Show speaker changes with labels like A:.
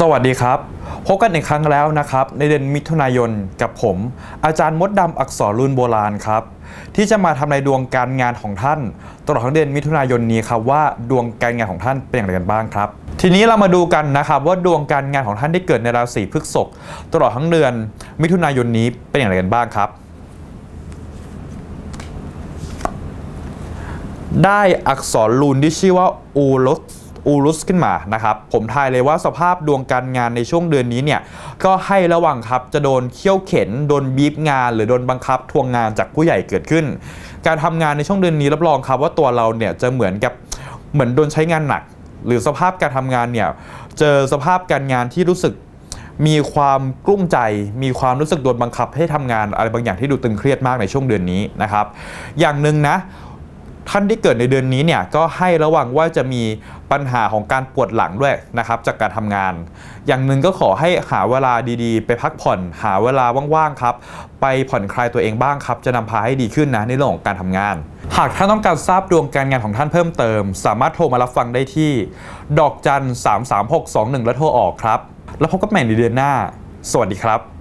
A: สวัสดีครับ พบกันอีกครั้งแล้วนะครับ ในเดือนมิถุนายนกับผม อาจารย์มดดำอักษรรุ่นโบราณครับ ที่จะมาทำในดวงการงานของท่าน ตลอดทั้งเดือนมิถุนายนนี้ครับว่าดวงการงานของท่านเป็นอย่างไรกันบ้างครับ ทีนี้เรามาดูกันนะครับว่าดวงการงานของท่านที่เกิดในราศีพฤษภตลอดทั้งเดือนมิถุนายนนี้เป็นอย่างไรกันบ้างครับ ได้อักษรรูนที่ชื่อว่าอูรุส อูรุสขึ้นมานะครับผมทายเลยว่าสภาพดวงการงานในช่วงเดือนนี้เนี่ยก็ให้ระวังครับจะโดนเขี่ยวเข็นโดนบีบงาน หรือโดนบังคับทวงงานจากผู้ใหญ่เกิดขึ้น การทำงานในช่วงเดือนนี้รับรองครับว่าตัวเราเนี่ยจะเหมือนกับเหมือนโดนใช้งานหนัก หรือสภาพการทำงานเนี่ยเจอสภาพการงานที่รู้สึกมีความกลุ้มใจ มีความรู้สึกโดนบังคับให้ทำงานอะไรบางอย่างที่ดูตึงเครียดมากในช่วงเดือนนี้นะครับ อย่างหนึ่งนะ ท่านที่เกิดในเดือนนี้เนี่ยก็ให้ระวังว่าจะมี ปัญหาของการปวดหลังด้วยนะครับจากการทำงาน อย่างหนึ่งก็ขอให้หาเวลาดีๆ ไปพักผ่อนหาเวลาว่างๆครับ ไปผ่อนคลายตัวเองบ้างครับ จะนำพาให้ดีขึ้นนะในเรื่องของการทำงาน หากท่านต้องการทราบดวงการงานของท่านเพิ่มเติม สามารถโทรมารับฟังได้ที่ ดอกจัน 33621 แล้วโทรออกครับ แล้วพบกันใหม่ในเดือนหน้า สวัสดีครับ